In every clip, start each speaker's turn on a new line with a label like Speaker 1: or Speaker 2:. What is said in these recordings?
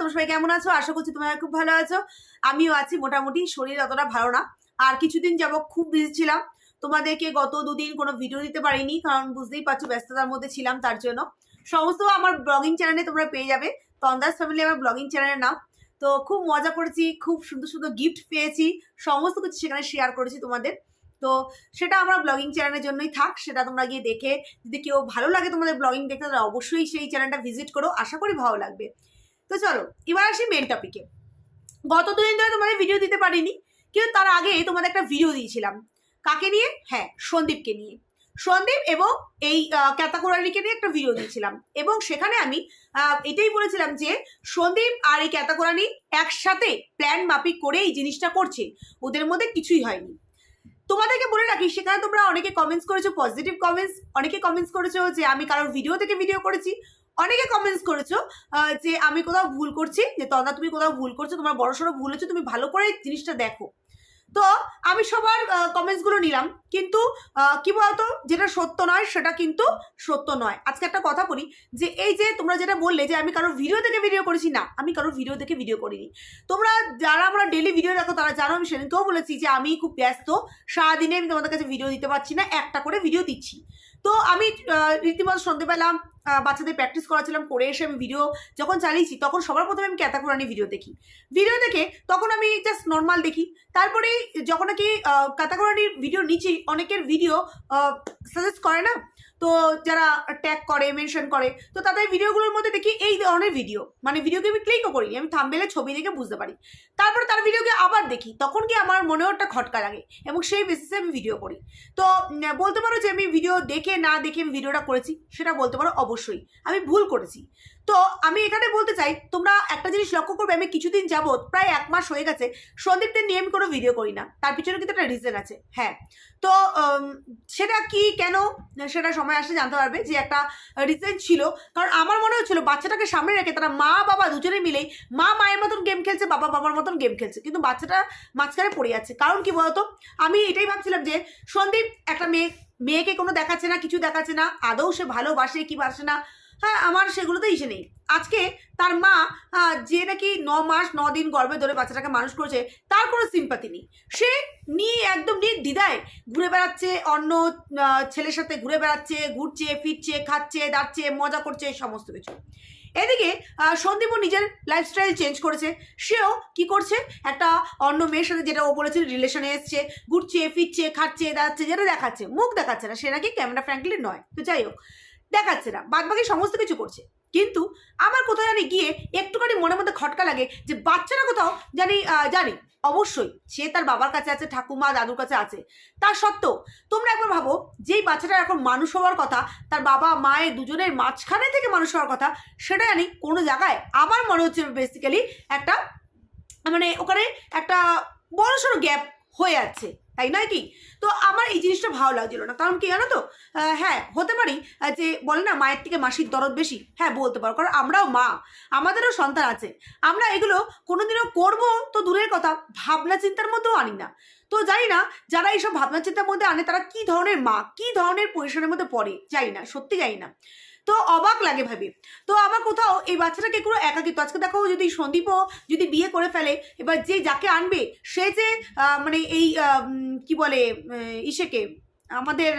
Speaker 1: তোমরা সবাই কেমন আছো? আশা করছি তোমরা খুব ভালো আছো। আমিও আছি মোটামুটি, শরীর অতটা ভালো না। আর কিছুদিন যাব খুব বিজি ছিলাম। তোমাদেরকে গত দুদিন কোনো ভিডিও দিতে পারিনি, কারণ বুঝতেই পারছ ব্যস্ততার মধ্যে ছিলাম তার জন্য। সমস্ত আমার ব্লগিং চ্যানেলে তোমরা পেয়ে যাবে। তন্দাস ফ্যামিলি আমার ব্লগিং চ্যানেলের নাম। তো খুব মজা করেছি, খুব সুন্দর সুন্দর গিফট পেয়েছি, সমস্ত কিছু সেখানে শেয়ার করেছি তোমাদের। তো সেটা আমার ব্লগিং চ্যানেলের জন্যই থাক, সেটা তোমরা গিয়ে দেখে, যদি কেউ ভালো লাগে তোমাদের ব্লগিং দেখতে, তাহলে অবশ্যই সেই চ্যানেলটা ভিজিট করো। আশা করি ভালো লাগবে। তো চলো, এবার আসি মেন টপিকে গত দুদিন ধরে তোমাদের ভিডিও দিতে পারিনি, কিন্তু তার আগে তোমাদের একটা ভিডিও দিয়েছিলাম। কাকে নিয়ে? হ্যাঁ সন্দীপকে নিয়ে। সন্দীপ এবং এই ক্যাতাকোরানিকে নিয়ে একটা ভিডিও দিয়েছিলাম। এবং সেখানে আমি এটাই বলেছিলাম যে, সন্দীপ আর এই ক্যাতাকোরানি একসাথে প্ল্যান মাফিক করে এই জিনিসটা করছে। ওদের মধ্যে কিছুই হয়নি। তোমাদেরকে বলে রাখি, সেখানে তোমরা অনেকে কমেন্টস করেছ পজিটিভ কমেন্টস অনেকে কমেন্টস করেছ যে, আমি কারোর ভিডিও থেকে ভিডিও করেছি। অনেকে কমেন্টস করেছ যে আমি কোথাও ভুল করছি, যে তন্দা তুমি কোথাও ভুল করছ, তোমার বড় সড়ো ভুল হচ্ছে, তুমি ভালো করে জিনিসটা দেখো। তো আমি সবার কমেন্টসগুলো নিলাম, কিন্তু কি বলতো, যেটা সত্য নয়, সেটা কিন্তু সত্য নয়। আজকে একটা কথা বলি, যে এই যে তোমরা যেটা বললে, যে আমি কারোর ভিডিও থেকে ভিডিও করেছি, না, আমি কারোর ভিডিও থেকে ভিডিও করিনি। তোমরা যারা আমরা ডেলি ভিডিও দেখো, তারা জানো, আমি সেদিনকেও বলেছি যে আমি খুব ব্যস্ত, সারাদিনে আমি তোমাদের কাছে ভিডিও দিতে পারছি না, একটা করে ভিডিও দিচ্ছি। তো আমি রীতিমত সন্ধ্যেবেলা বাচ্চাদের প্র্যাকটিস করাছিলাম করে এসে আমি ভিডিও যখন চালিয়েছি, তখন সবার প্রথমে আমি ক্যাতাকুরানি ভিডিও দেখি। ভিডিও দেখে তখন আমি জাস্ট নর্মাল দেখি। তারপরেই যখন নাকি ক্যাতাকুরানির ভিডিও নিচেই অনেকের ভিডিও সাজেস্ট করে না তো যারা ট্যাগ করে মেনশন করে, তো তাদের ভিডিওগুলোর মধ্যে দেখি এই ধরনের ভিডিও মানে ভিডিওকে আমি ক্লিকও করিনি, আমি থাম্বেলে ছবি দেখে বুঝতে পারি। তারপরে তার ভিডিওকে আবার দেখি, তখন কি আমার মনেও একটা খটকা লাগে, এবং সেই বেসিসে আমি ভিডিও করি। তো বলতে পারো যে আমি ভিডিও দেখে না দেখে আমি ভিডিওটা করেছি, সেটা বলতে পারো অবশ্যই। আমি ভুল করেছি। তো আমি এখানে বলতে চাই, তোমরা একটা জিনিস লক্ষ্য করবে, আমি কিছুদিন যাবৎ, প্রায় এক মাস হয়ে গেছে, সন্দীপদের নিয়ে আমি কোনো ভিডিও করি না। তার পিছনে কিন্তু একটা রিজন আছে হ্যাঁ। তো সেটা কি, কেন, সেটা সময় আসলে জানতে পারবে যে একটা রিজন ছিল। কারণ আমার মনে হচ্ছিল, বাচ্চাটাকে সামনে রেখে তারা মা, বাবা দুজনে মিলেই, মা মায়ের মতন গেম খেলছে, বাবা বাবার মতন গেম খেলছে। কিন্তু বাচ্চাটা মাঝখানে পড়ে যাচ্ছে কারণ কি বলতো, আমি এটাই ভাবছিলাম যে সন্দীপ একটা মেয়ে, মেয়েকে কোনো দেখাচ্ছে না, কিছু দেখাচ্ছে না, আদৌ সে ভালোবাসে কি বাসে না হ্যাঁ আমার সেগুলোতে ইসে নেই। আজকে তার মা যে নাকি ন মাস, ন দিন গর্ভে ধরে বাচ্চাটাকে মানুষ করেছে, তার কোনো সিম্পাতি নেই। সে নিয়ে একদম নিয়ে দিদায় ঘুরে বেড়াচ্ছে, অন্য ছেলের সাথে ঘুরে বেড়াচ্ছে, ঘুরছে, ফিরছে, খাচ্ছে, দাঁড়ছে, মজা করছে, সমস্ত কিছু। এদিকে সন্দীপও নিজের লাইফস্টাইল চেঞ্জ করেছে। সেও কি করছে? একটা অন্য মেয়ের সাথে যেটা ও বলেছে রিলেশনে এসছে, ঘুরছে, ফিরছে, খাচ্ছে, দাঁড়াচ্ছে, যেটা দেখাচ্ছে, মুখ দেখাচ্ছে না। সে নাকি ক্যামেরা ফ্র্যাঙ্কলি নয়। তো যাই হোক দেখাচ্ছে না বাদ বাকি সমস্ত কিছু করছে। কিন্তু আমার কোথাও জানি গিয়ে একটুখানি মনের মধ্যে খটকা লাগে যে বাচ্চারা কোথাও জানি জানি, অবশ্যই সে তার বাবার কাছে আছে, ঠাকুমা, দাদুর কাছে আছে। তা সত্ত্বেও তোমরা একবার ভাবো, যেই বাচ্চাটা এখন মানুষ হওয়ার কথা, তার বাবা মায়ের দুজনের মাঝখানে থেকে মানুষ হওয়ার কথা, সেটা জানি কোনো জায়গায় আমার মনে হচ্ছে বেসিক্যালি একটা মানে ওখানে একটা বড় সড়ো গ্যাপ হয়ে যাচ্ছে তাই নয় কি? তো আমার এই জিনিসটা ভালো লাগছিল না। কারণ কি জানো তো? হ্যাঁ হতে পারি যে বলে না, মায়ের থেকে মাসির দরদ বেশি। হ্যাঁ বলতে পারো, কারণ আমরাও মা। আমাদেরও সন্তান আছে। আমরা এগুলো কোনোদিনও করব তো দূরের কথা, ভাবনা চিন্তার মধ্যেও আনি না। তো জানি না, যারা এইসব ভাবনা চিন্তার মধ্যে আনে, তারা কি ধরনের মা, কি ধরনের পজিশনের মধ্যে পড়ে? জানি না, সত্যি জানি না। তো অবাক লাগে ভাবে। তো আবার কোথাও এই বাচ্চাটাকে কোনো একাকিত্ব। আজকে দেখো যদি সন্দীপও যদি বিয়ে করে ফেলে, এবার যে যাকে আনবে, সে যে মানে এই কি বলে ইসেকে, আমাদের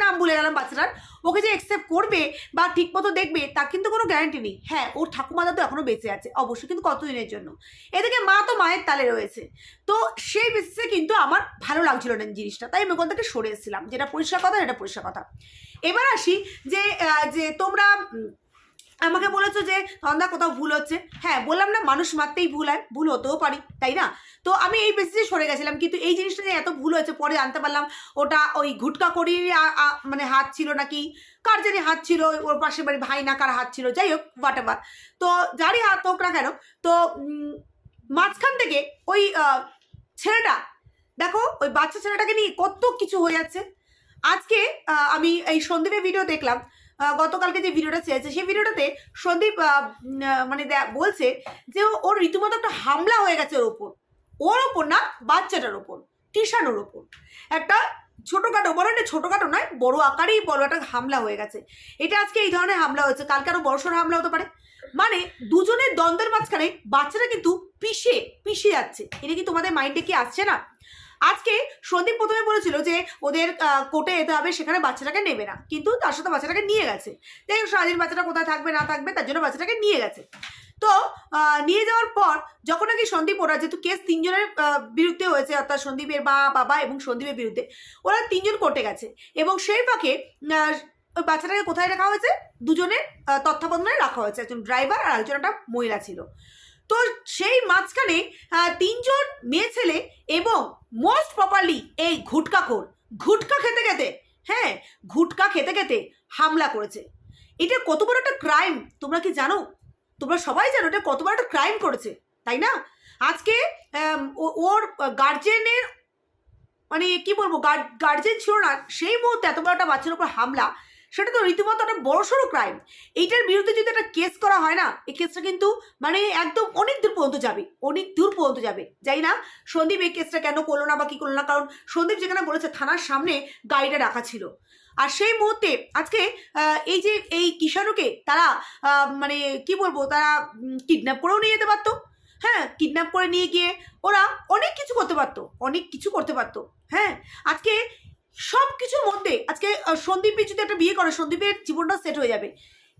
Speaker 1: নাম বলে গেলাম বাচ্চাটার। ওকে যে অ্যাকসেপ্ট করবে বা ঠিক মতো দেখবে, তার কিন্তু কোনো গ্যারান্টি নেই। হ্যাঁ ওর ঠাকুমা তো এখনও বেঁচে আছে, অবশ্যই কিন্তু কতদিনের জন্য। এদিকে মা তো মায়ের তালে রয়েছে। তো সেই বেসিসে কিন্তু আমার ভালো লাগছিল না জিনিসটা, তাই আমি ওখান থেকে সরে এসেছিলাম, যেটা পরিষ্কার কথা এটা পরিষ্কার কথা। এবার আসি যে যে তোমরা আমাকে বলেছ যে তন্দা কোথাও ভুল হচ্ছে। হ্যাঁ বললাম না, মানুষ মারতেই ভুল হয়, ভুল হতেও পারি, তাই না? তো আমি এই বেসিসে সরে গেছিলাম, কিন্তু এই জিনিসটা যে এত ভুল হয়েছে, পরে জানতে পারলাম ওটা ওই ঘুটকা করির মানে হাত ছিল নাকি, কার জানি হাত ছিল, ওর পাশে বাড়ি ভাই না কার হাত ছিল, যাই হোক হোয়াট এভার তো যারই হাত হোক না কেন, তো মাঝখান থেকে ওই ছেলেটা, দেখো, ওই বাচ্চা ছেলেটাকে নিয়ে কত কিছু হয়ে যাচ্ছে। আজকে আমি এই সন্দীপের ভিডিও দেখলাম গতকালকে যে ভিডিওটা চেয়েছে সেই ভিডিওটাতে সন্দীপ মানে বলছে যে ওর রীতিমতো একটা হামলা হয়ে গেছে ওর ওপর। ওর ওপর না, বাচ্চাটার ওপর, টিশানোর ওপর। একটা ছোটোখাটো বলো না ছোটোখাটো নয়, বড় আকারেই বড় একটা হামলা হয়ে গেছে। এটা আজকে এই ধরনের হামলা হয়েছে। কালকে আরও বড়সড় হামলা হতে পারে। মানে দুজনের দ্বন্দ্বের মাঝখানে বাচ্চাটা কিন্তু পিষে পিষে যাচ্ছে। এটা কি তোমাদের মাইন্ডে কি আসছে না? আজকে সন্দীপ প্রথমে বলেছিল যে ওদের কোর্টে যেতে হবে, সেখানে বাচ্চাটাকে নেবে না। কিন্তু তার সাথে বাচ্চাটাকে নিয়ে গেছে। তাই সারাদিন বাচ্চাটা কোথায় থাকবে, না থাকবে, তার জন্য বাচ্চাটাকে নিয়ে গেছে। তো নিয়ে যাওয়ার পর যখন নাকি সন্দীপ, ওরা যেহেতু কেস তিনজনের বিরুদ্ধে হয়েছে, অর্থাৎ সন্দীপের মা, বাবা এবং সন্দীপের বিরুদ্ধে, ওরা তিনজন কোর্টে গেছে। এবং সেই ফাঁকে ওই বাচ্চাটাকে কোথায় রাখা হয়েছে? দুজনের তত্ত্বাবধানে রাখা হয়েছে। একজন ড্রাইভার আর একজন একটা মহিলা ছিল। তো সেই মাঝখানে তিনজন মেয়ে ছেলে এবং মোস্ট প্রপারলি এই ঘুটকা ঘুটকাখোর ঘুটকা খেতে খেতে হ্যাঁ ঘুটকা খেতে খেতে হামলা করেছে। এটা কত বড় একটা ক্রাইম তোমরা কি জানো? তোমরা সবাই জানো এটা কত বড় একটা ক্রাইম করেছে, তাই না? আজকে ওর গার্জেনের মানে কি বলব গার্জেন ছিল না, সেই মুহূর্তে এত বড় একটা বাচ্চার উপর হামলা সেটা তো রীতিমতো একটা বড়সড় ক্রাইম এইটার বিরুদ্ধে যদি একটা কেস করা হয় না, এই কেসটা কিন্তু মানে একদম অনেক দূর পর্যন্ত যাবে, অনেক দূর পর্যন্ত যাবে। যাই না সন্দীপ এই কেসটা কেন করল না বা কি করল না, কারণ সন্দীপ যেখানে বলেছে থানার সামনে গাড়িটা রাখা ছিল। আর সেই মুহূর্তে আজকে এই যে এই কিষাণুকে তারা মানে কি বলব, তারা কিডন্যাপ করেও নিয়ে যেতে পারতো। হ্যাঁ কিডন্যাপ করে নিয়ে গিয়ে ওরা অনেক কিছু করতে পারতো, অনেক কিছু করতে পারতো। হ্যাঁ আজকে সব কিছুর মধ্যে, আজকে সন্দীপের যদি একটা বিয়ে করে, সন্দীপের জীবনটা সেট হয়ে যাবে।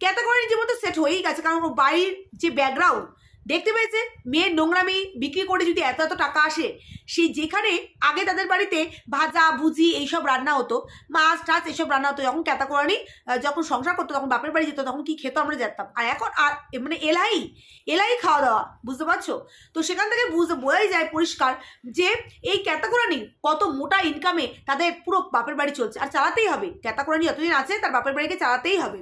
Speaker 1: ক্যাটাগরির জীবনটা সেট হয়েই গেছে, কারণ ওর বাড়ির যে ব্যাকগ্রাউন্ড দেখতে পেয়েছে? মেয়ের নোংরামি বিক্রি করে যদি এত এত টাকা আসে সেই যেখানে আগে তাদের বাড়িতে ভাজা, ভুজি এইসব রান্না হতো, মাছ টাছ এইসব রান্না হতো যখন ক্যাতাকরানি যখন সংসার করতো, তখন বাপের বাড়ি যেত, তখন কি খেতো আমরা যেতাম আর এখন আর মানে এলাই এলাই খাওয়া দাওয়া বুঝতে পারছ? তো সেখান থেকে বুঝতে বোঝাই যায় পরিষ্কার যে এই ক্যাতাকরানি কত মোটা ইনকামে তাদের পুরো বাপের বাড়ি চলছে। আর চালাতেই হবে। ক্যাতাকরানি যতদিন আছে, তার বাপের বাড়িকে চালাতেই হবে।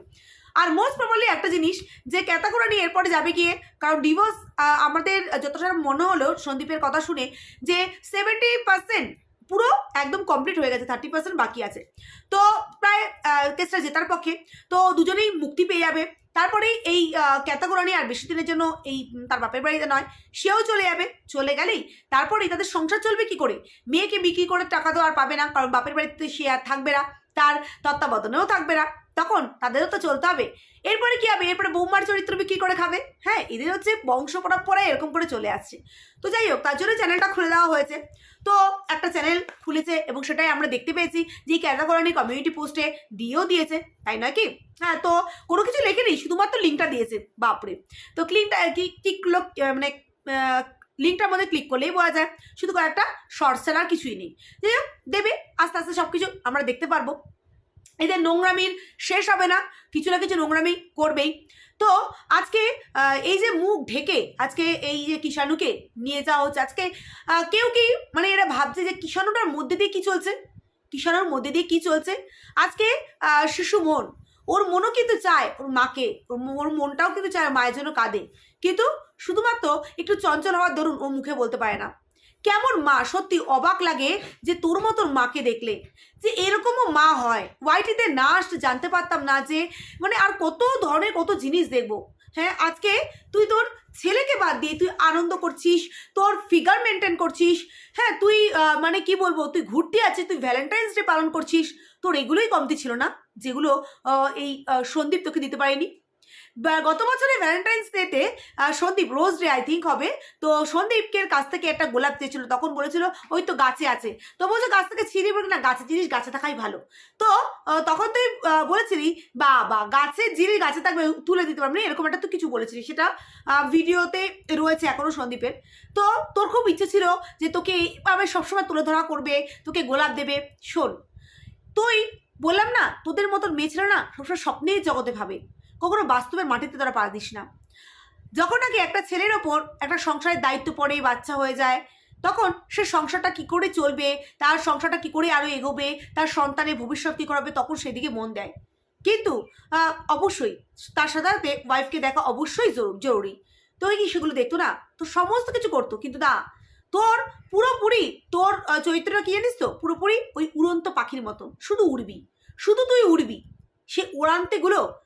Speaker 1: আর মোস্ট প্রবলি একটা জিনিস যে ক্যাতাকরানি এরপরে যাবে গিয়ে, কারণ ডিভোর্স আমাদের যতটা মনে হলো সন্দীপের কথা শুনে যে সেভেন্টি পার্সেন্ট পুরো একদম কমপ্লিট হয়ে গেছে থার্টি পার্সেন্ট বাকি আছে। তো প্রায় কেসটা জেতার পক্ষে। তো দুজনেই মুক্তি পেয়ে যাবে। তারপরেই এই ক্যাতাগোরানি আর বেশি দিনের জন্য এই তার বাপের বাড়িতে নয়, সেও চলে যাবে, চলে গেলেই তারপরেই তাদের সংসার চলবে কি করে? মেয়েকে বিক্রি করে টাকা তো আর পাবে না, কারণ বাপের বাড়িতে সে আর থাকবে না, তার তত্ত্বাবধানেও থাকবে না। তখন তাদেরও তো চলতে হবে। এরপরে কি হবে? এরপরে বৌমার চরিত্র বিক্রি করে খাবে। হ্যাঁ এদের হচ্ছে বংশ পরম্পরায় এরকম করে চলে আসছে। তো যাই হোক, তার জন্য চ্যানেলটা খুলে দেওয়া হয়েছে। তো একটা চ্যানেল খুলেছে এবং সেটাই আমরা দেখতে পেয়েছি যে ক্যাটাগরানি কমিউনিটি পোস্টে দিয়েও দিয়েছে, তাই নয় কি? হ্যাঁ তো কোনো কিছু লেখেনি, শুধুমাত্র লিঙ্কটা দিয়েছে, বাপরে। তো ক্লিকটা কি লোক মানে লিঙ্কটার মধ্যে ক্লিক করলেই বোঝা যায়। শুধু কয়েকটা শর্ট সেলার কিছুই নেই। যাই হোক, দেবে, আস্তে আস্তে সব কিছু আমরা দেখতে পারব। এদের নোংরামির শেষ হবে না, কিছু না কিছু নোংরামি করবেই। তো আজকে এই যে মুখ ঢেকে আজকে এই যে কিষাণুকে নিয়ে যাওয়া হচ্ছে, আজকে কেউ কি মানে এরা ভাবছে যে কিষাণুটার মধ্যে দিয়ে কী চলছে? কিষাণুর মধ্যে দিয়ে কী চলছে? আজকে শিশু মন, ওর মনও কিন্তু চায় ওর মাকে, ওর মনটাও কিন্তু চায় মায়ের জন্য কাঁদে। কিন্তু শুধুমাত্র একটু চঞ্চল হওয়ার দরুন ও মুখে বলতে পারে না। কেমন মা? সত্যি অবাক লাগে যে তোর মতন মাকে দেখলে। যে এরকমও মা হয়। ওয়াইটিতে না আসতে জানতে পারতাম না যে মানে আর কত ধরনের কত জিনিস দেখব। হ্যাঁ আজকে তুই তোর ছেলেকে বাদ দিয়ে তুই আনন্দ করছিস, তোর ফিগার মেনটেন করছিস হ্যাঁ তুই মানে কি বলব, তুই ঘুরতে আছিস, তুই ভ্যালেন্টাইন্স ডে পালন করছিস, তোর এগুলোই কমতি ছিল না? যেগুলো এই সন্দীপ তোকে দিতে পারেনি? গত বছরে ভ্যালেন্টাইন্স ডেতে Sandeep rose day I think হবে। তো সন্দীপকে কাছ থেকে একটা গোলাপ চেয়েছিল, তখন বলেছিল, ওই তো গাছে আছে। তো বলছে, গাছ থেকে ছিঁড়ে বলে না গাছের জিনিস, গাছে থাকাই ভালো। তো তখন তুই বলেছিলি বা বা গাছে জিনিস, গাছে থাকবে, তুলে দিতে পারবি এরকম একটা তুই কিছু বলেছিলি, সেটা ভিডিওতে রয়েছে এখনও সন্দীপের। তো তোর খুব ইচ্ছে ছিল যে, তোকে এইভাবে সবসময় তুলে ধরা করবে, তোকে গোলাপ দেবে। শোন, তুই বললাম না, তোদের মতন মেয়েছিল না, সবসময় স্বপ্নেই জগতে ভাবে। কখনো বাস্তবের মাটিতে তোরা পা দিস না। যখন নাকি একটা ছেলের ওপর একটা সংসারের দায়িত্ব পড়ে, বাচ্চা হয়ে যায়, তখন সে সংসারটা কি করে চলবে, তার সংসারটা কি করে আরও এগোবে, তার সন্তানের ভবিষ্যৎ কি করাবে, তখন সেদিকে মন দেয়। কিন্তু অবশ্যই তার সাথে ওয়াইফকে দেখা অবশ্যই জরু- জরুরি। তো কি সেগুলো দেখতো না? তো সমস্ত কিছু করতো, কিন্তু না। তোর পুরোপুরি তোর চরিত্রটা কি জানিস তো? পুরোপুরি ওই উড়ন্ত পাখির মতো। শুধু উড়বি। শুধু তুই উড়বি। সে উড়ান্তেগুলো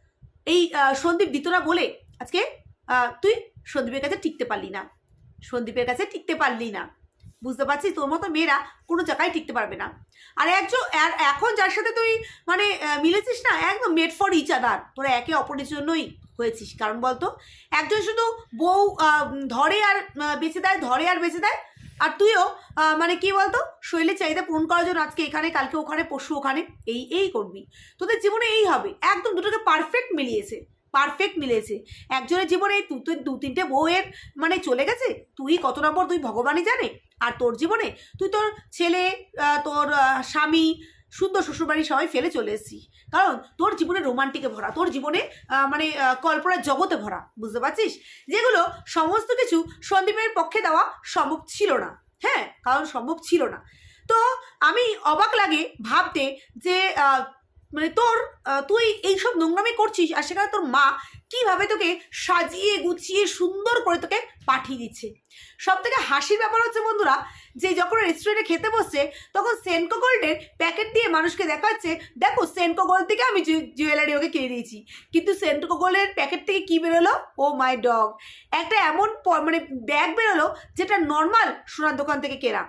Speaker 1: এই সন্দীপ দিত না বলে আজকে তুই সন্দীপের কাছে টিকতে পারলি না। সন্দীপের কাছে টিকতে পারলি না। বুঝতে পারছিস? তোর মতো মেয়েরা কোনো জায়গায় টিকতে পারবে না। আর একজন, আর এখন যার সাথে তুই মানে মিলেছিস না, একদম মেড ফর ইচ আদার তোরা একে অপরের জন্যই হয়েছিস। কারণ বলতো, একজন শুধু বউ ধরে আর বেঁচে দেয়, ধরে আর বেঁচে দেয় আর তুইও মানে কি বলতো শরীরের চাহিদা পূরণ করার জন্য আজকে এখানে, কালকে ওখানে পশু ওখানে, এই এই করবি। তোদের জীবনে এই হবে। একদম দুটোকে পারফেক্ট মিলিয়েছে পারফেক্ট মিলেছে একজনের জীবনে তুই দু- দু, তিনটে বউয়ের মানে চলে গেছে, তুই কত নম্বর তুই ভগবানই জানে। আর তোর জীবনে, তুই তোর ছেলে তোর স্বামী সুন্দর শ্বশুরবাড়ি সবাই ফেলে চলে এসেছি। কারণ তোর জীবনে রোমান্টিকে ভরা, তোর জীবনে মানে কল্পনার জগতে ভরা, বুঝতে পারছিস? যেগুলো সমস্ত কিছু সন্দীপের পক্ষে দেওয়া সম্ভব ছিল না। হ্যাঁ কারণ সম্ভব ছিল না। তো আমি অবাক লাগে ভাবতে যে মানে তোর তুই এইসব নোংরামি করছিস আর সেখানে তোর মা কীভাবে তোকে সাজিয়ে গুছিয়ে সুন্দর করে তোকে পাঠিয়ে দিচ্ছে। সব থেকে হাসির ব্যাপার হচ্ছে বন্ধুরা, যে যখন রেস্টুরেন্টে খেতে বসছে, তখন সেনকো গোল্ডের প্যাকেট দিয়ে মানুষকে দেখাচ্ছে, দেখো সেনকো গোল্ড থেকে আমি জুয়েলারি ওকে কিনে দিয়েছি। কিন্তু সেনকো গোল্ডের প্যাকেট থেকে কী বেরোলো? ও মাই ডগ একটা এমন মানে ব্যাগ বেরোলো, যেটা নর্মাল সোনার দোকান থেকে কেনা।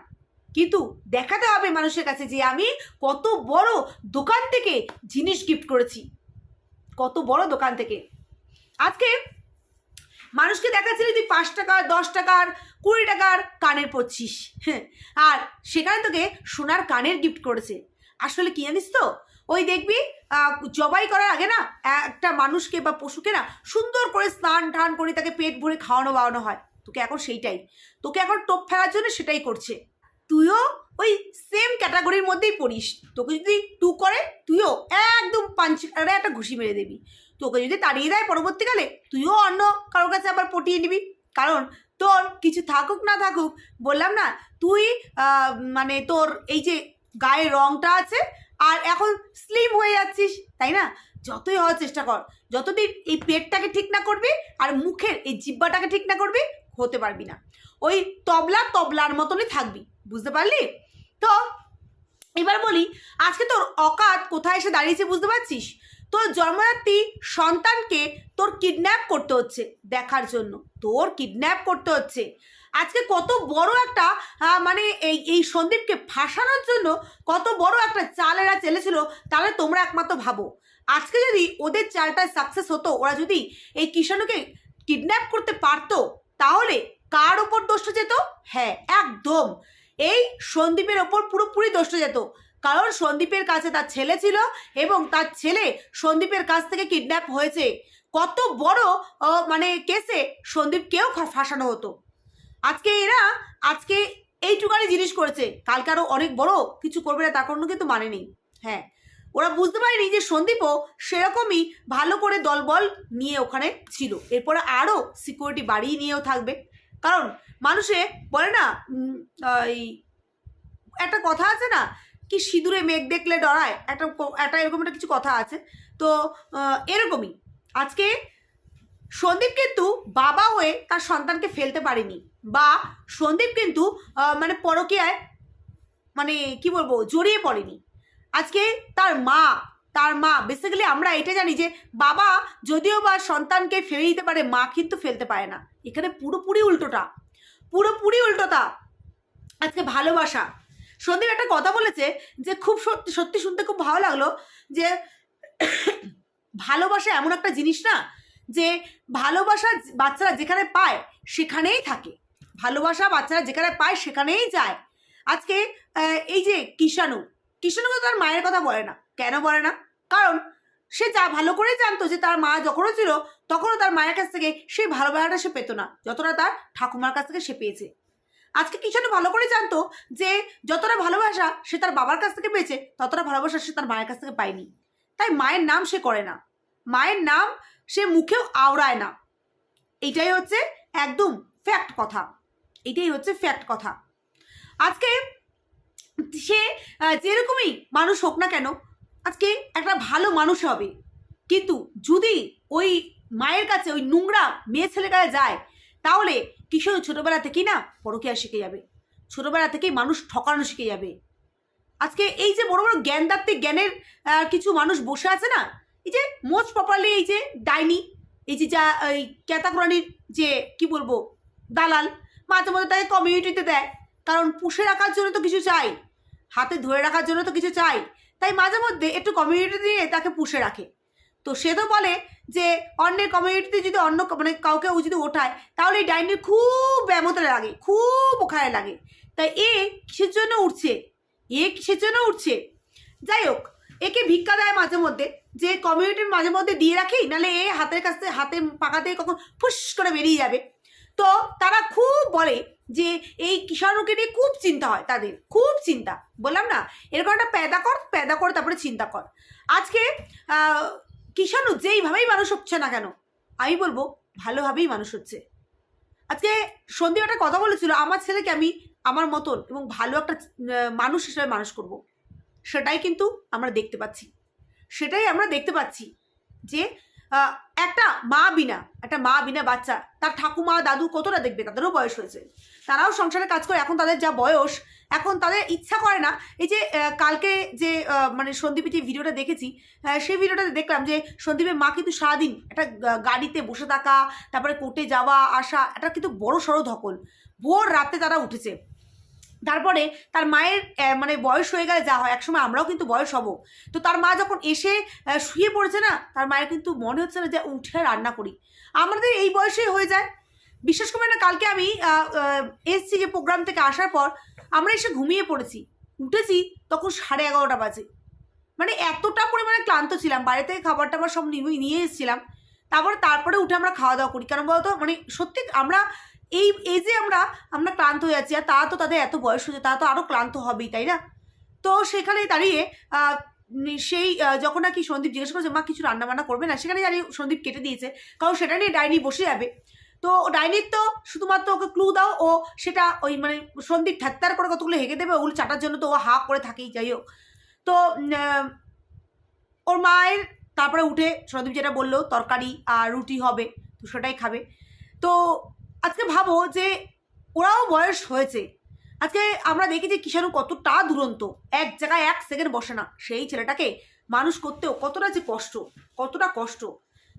Speaker 1: কিন্তু দেখাতে হবে মানুষের কাছে যে আমি কত বড় দোকান থেকে জিনিস গিফট করেছি। কত বড় দোকান থেকে। আজকে মানুষকে দেখাচ্ছিল তুই পাঁচ টাকা, দশ টাকার, কুড়ি টাকার কানের পড়ছিস হ্যাঁ আর সেখানে তোকে সোনার কানের গিফট করেছে। আসলে কি জানিস তো? ওই দেখবি জবাই করার আগে না একটা মানুষকে বা পশুকে না সুন্দর করে স্নান টান করে তাকে পেট ভরে খাওয়ানো বাওয়ানো হয়। তোকে এখন সেইটাই। তোকে এখন টোপ ফেলার জন্য সেটাই করছে। তুইও ওই সেম ক্যাটাগরির মধ্যেই পড়িস। তোকে যদি টু করে, তুইও একদম পাঞ্চ একটা ঘুষি মেরে দিবি। তোকে যদি তাড়িয়ে দেয় পরবর্তীকালে, তুইও অন্য কারোর কাছে আবার পটিয়ে নিবি। কারণ তোর কিছু থাকুক না থাকুক, বললাম না, তুই মানে তোর এই যে গায়ের রংটা আছে, আর এখন স্লিম হয়ে যাচ্ছিস, তাই না? যতই হওয়ার চেষ্টা কর, যতদিন এই পেটটাকে ঠিক না করবি, আর মুখের এই জিব্বাটাকে ঠিক না করবি, হতে পারবি না। ওই তবলা তবলার মতনই থাকবি। বুঝতে পারলি? তো এবার বলি, আজকে তোর অকাত কোথায় এসে দাঁড়িয়েছে বুঝতে পারছিস? তোর জন্মদাত্রী সন্তানকে তোর কিডন্যাপ করতে হচ্ছে দেখার জন্য। তোর কিডন্যাপ করতে হচ্ছে। আজকে কত বড় একটা মানে এই এই সন্দীপকে ফাঁসানোর জন্য কত বড় একটা চাল এরা চেলেছিল তাহলে তোমরা একমাত্র ভাবো। আজকে যদি ওদের চালটা সাকসেস হতো, ওরা যদি এই কিষাণুকে কিডন্যাপ করতে পারতো, তাহলে কার ওপর দোষটা যেত হ্যাঁ একদম। এই সন্দীপের ওপর পুরোপুরি দোষটা যেত। কারণ সন্দীপের কাছে তার ছেলে ছিল এবং তার ছেলে সন্দীপের কাছ থেকে কিডন্যাপ হয়েছে। কত বড় মানে কেসে সন্দীপকেও ফাঁসানো হতো। আজকে এরা, আজকে এইটুকানি জিনিস করেছে। কালকে আরও অনেক বড় কিছু করবে না তার কোনো কিন্তু মানে নেই। হ্যাঁ ওরা বুঝতে পারেনি যে সন্দীপও সেরকমই ভালো করে দলবল নিয়ে ওখানে ছিল। এরপরে আরও সিকিউরিটি বাড়িয়ে নিয়েও থাকবে। কারণ মানুষে বলে না এই একটা কথা আছে না, কি সিঁদুরে মেঘ দেখলে ডরায়, একটা একটা এরকম একটা কিছু কথা আছে। তো এরকমই। আজকে সন্দীপ কিন্তু বাবা হয়ে তার সন্তানকে ফেলতে পারেনি বা সন্দীপ কিন্তু মানে পরকীয়ায় মানে কি বলব, জড়িয়ে পড়েনি। আজকে তার মা তার মা। বেসিক্যালি আমরা এটা জানি যে বাবা যদিও বা সন্তানকে ফেলে দিতে পারে, মা কিন্তু ফেলতে পারে না। এখানে পুরোপুরি উল্টোটা। পুরোপুরি উল্টোটা। আজকে ভালোবাসা। সন্দীপ একটা কথা বলেছে যে খুব সত্যি সত্যি শুনতে খুব ভালো লাগল যে ভালোবাসা এমন একটা জিনিস না যে ভালোবাসা বাচ্চারা যেখানে পায় সেখানেই থাকে। ভালোবাসা বাচ্চারা যেখানে পায় সেখানেই যায়। আজকে এই যে কিষাণু কিষাণু তার মায়ের কথা বলে না। কেন বলে না? কারণ সে যা ভালো করেই জানতো যে তার মা যখনও ছিল, তখনও তার মায়ের কাছ থেকে সেই ভালোবাসাটা সে পেতো না, যতটা তার ঠাকুমার কাছ থেকে সে পেয়েছে। আজকে কিষাণু ভালো করে জানতো যে যতটা ভালোবাসা সে তার বাবার কাছ থেকে পেয়েছে, ততটা ভালোবাসা সে তার মায়ের কাছ থেকে পায়নি। তাই মায়ের নাম সে করে না। মায়ের নাম সে মুখেও আওড়ায় না। এটাই হচ্ছে একদম ফ্যাক্ট কথা। এটাই হচ্ছে ফ্যাক্ট কথা। আজকে সে যেরকমই মানুষ হোক না কেন আজকে একটা ভালো মানুষ হবে। কিন্তু যদি ওই মায়ের কাছে ওই নোংরা মেয়ে ছেলে কাছে যায়, তাহলে কিশোর ছোটবেলা থেকেই না পরকীয়া শিখে যাবে। ছোটবেলা থেকেই মানুষ ঠকানো শিখে যাবে। আজকে এই যে বড় বড় জ্ঞানদাত্মিক জ্ঞানের কিছু মানুষ বসে আছে না, এই যে মোস্ট প্রপারলি এই যে ডাইনি, এই যে যা, এই ক্যাতাকুরানির যে, কি বলব, দালাল, মাঝে মধ্যে তাকে কমিউনিটিতে দেয়। কারণ পুষে রাখার জন্য তো কিছু চাই, হাতে ধরে রাখার জন্য তো কিছু চাই তাই মাঝে মধ্যে একটু কমিউনিটি দিয়ে তাকে পুষে রাখে। তো সে তো বলে যে, অন্যের কমিউনিটিতে যদি অন্য মানে কাউকে ও যদি ওঠায়, তাহলে এই ডাইনির খুব ব্যামতে লাগে, খুব ওখানে লাগে। তাই এ কিসের জন্য উঠছে? এ কিসের জন্য উঠছে? যাই হোক, একে ভিক্ষা দেয় মাঝে মধ্যে, যে কমিউনিটির মাঝে মধ্যে দিয়ে রাখি, নাহলে এ হাতের কাছে, হাতে পাকা দিয়ে কখন ফুস করে বেরিয়ে যাবে। তো তারা খুব বলে যে এই কিষাণুকে নিয়ে খুব চিন্তা হয় তাদের, খুব চিন্তা। বললাম না, এরকম একটা প্যাদা কর প্যাদা কর, তারপরে চিন্তা কর। আজকে কিষাণু যেইভাবেই মানুষ হচ্ছে না কেন, আমি বলব ভালোভাবেই মানুষ হচ্ছে। আজকে সন্দীপ একটা কথা বলেছিল, আমার ছেলেকে আমি আমার মতন এবং ভালো একটা মানুষ হিসেবে মানুষ করব। সেটাই কিন্তু আমরা দেখতে পাচ্ছি। সেটাই আমরা দেখতে পাচ্ছি যে একটা মা বিনা একটা মা বিনা বাচ্চা তার ঠাকুমা দাদু কতটা দেখবে? তাদেরও বয়স হয়েছে। তারাও সংসারে কাজ করে এখন তাদের যা বয়স এখন তাদের ইচ্ছা করে না। এই যে কালকে যে মানে সন্দীপের যে ভিডিওটা দেখেছি আহ, সেই ভিডিওটাতে দেখলাম যে সন্দীপের মা কিন্তু সারাদিন একটা গাড়িতে বসে থাকা তারপরে কোর্টে যাওয়া আসা এটা কিন্তু বড় সড়ো ধকল। ভোর রাতে তারা উঠেছে। তারপরে তার মায়ের মানে বয়স হয়ে গেলে যা হয়, একসময় আমরাও কিন্তু বয়স হব। তো তার মা যখন এসে শুয়ে পড়েছে না, তার মায়ের কিন্তু মনে হচ্ছে না যে উঠে রান্না করি। আমাদের এই বয়সেই হয়ে যায়। বিশেষ করে না, কালকে আমি এসছি যে প্রোগ্রাম থেকে আসার পর, আমরা এসে ঘুমিয়ে পড়েছি। উঠেছি, তখন সাড়ে এগারোটা বাজে। মানে এতটা পরিমাণে ক্লান্ত ছিলাম। বাইরে থেকে খাবার টাবার সব নিয়ে এসেছিলাম। তারপরে তারপরে উঠে আমরা খাওয়া দাওয়া করি। কারণ বলতো? মানে সত্যি আমরা এই এই যে আমরা আমরা ক্লান্ত হয়ে যাচ্ছি আর তারা তো তাদের এত বয়স হয়েছে, তারা তো আরও ক্লান্ত হবেই, তাই না? তো সেখানে দাঁড়িয়ে সেই যখন নাকি সন্দীপ জিজ্ঞেস করেছে মা, কিছু রান্না বান্না করবে না? সেখানে দাঁড়িয়ে সন্দীপ কেটে দিয়েছে। কারণ সেটা নিয়ে ডাইনি বসে যাবে। তো ডাইনির তো শুধুমাত্র ওকে ক্লু দাও, ও সেটা ওই মানে সন্দীপ ঠাত্তার করে কতগুলো হেগে দেবে, ওগুলো চাটার জন্য তো ও হা করে থাকেই, যাই হোক। তো ওর মায়ের তারপরে উঠে সন্দীপ যেটা বলল, তরকারি আর রুটি হবে, তো সেটাই খাবে। তো আজকে ভাবো যে ওরাও বয়স হয়েছে। আজকে আমরা দেখি যে কিষাণু কতটা দুরন্ত। এক জায়গায় এক সেকেন্ড বসে না। সেই ছেলেটাকে মানুষ করতেও কতটা যে কষ্ট, কতটা কষ্ট।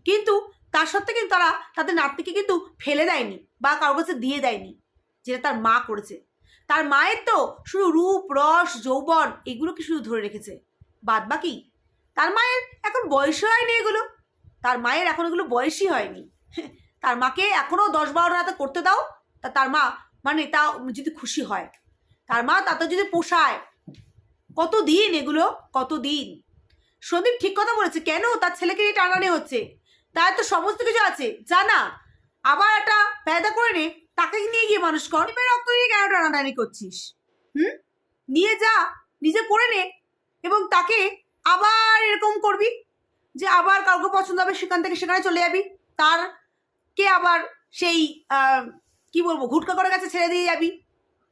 Speaker 1: কিন্তু তার সত্ত্বে কিন্তু তারা তাদের নাতনিকে কিন্তু ফেলে দেয়নি বা কারোর কাছে দিয়ে দেয়নি, যেটা তার মা করেছে। তার মায়ের তো শুধু রূপ, রস, যৌবন এগুলোকে শুধু ধরে রেখেছে। বাদ বাকি, তার মায়ের এখন বয়স হয়নি এগুলো। তার মায়ের এখন এগুলো বয়সই হয়নি। তার মাকে এখনও দশ বারো রাতে করতে দাও। তা তার মা মানে তা যদি খুশি হয়। তার মা তাতে যদি পোষায়। কত দিন এগুলো? কত দিন? সন্দীপ ঠিক কথা বলেছে, কেন? তার ছেলেকে নিয়ে টানানি হচ্ছে। তার তো সমস্ত কিছু আছে। জানা আবার একটা প্যাদা করে নে। তাকে নিয়ে গিয়ে মানুষ কর। রক্ত নিয়ে কেন টানাটানি করছিস? হুম? নিয়ে যা, নিজে করে নে। এবং তাকে আবার এরকম করবি যে আবার কাউকে পছন্দ হবে, সেখান থেকে সেখানে চলে যাবি। তার কে আবার সেই কি বলব ঘুটকা করে কাছে ছেড়ে দিয়ে যাবি?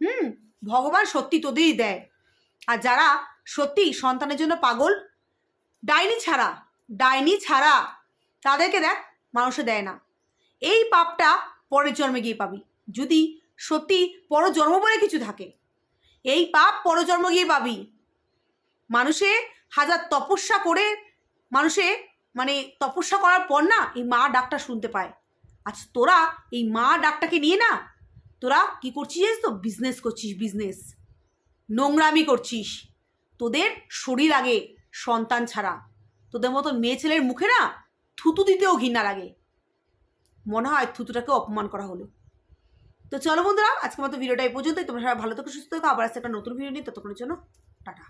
Speaker 1: হুম, ভগবান সত্যি তোদেরই দেয়। আর যারা সত্যি সন্তানের জন্য পাগল, ডাইনি ছাড়া ডাইনি ছাড়া তাদেরকে দেখ, মানুষে দেয় না। এই পাপটা পরের জন্মে গিয়ে পাবি। যদি সত্যি পরজন্ম বলে কিছু থাকে, এই পাপ পরজন্ম গিয়ে পাবি। মানুষে হাজার তপস্যা করে, মানুষে মানে তপস্যা করার পর না এই মা ডাকটা শুনতে পায়। আজ তোরা এই মা ডাকটাকে নিয়ে না, তোরা কি করছিস তো? বিজনেস করছিস বিজনেস নোংরামি করছিস। তোদের শরীর আগে, সন্তান ছাড়া। তোদের মতো মেয়ে ছেলের মুখে না থুতু দিতেও ঘৃণা লাগে। মনে হয় থুতুটাকে অপমান করা হলো। তো চলো বন্ধুরা, আজকের মতো ভিডিওটা এই পর্যন্তই। তোমরা ভালো থেকো, সুস্থ থেকো। আবার আসছে একটা নতুন ভিডিও নিয়ে। ততক্ষণের জন্য, টাটা।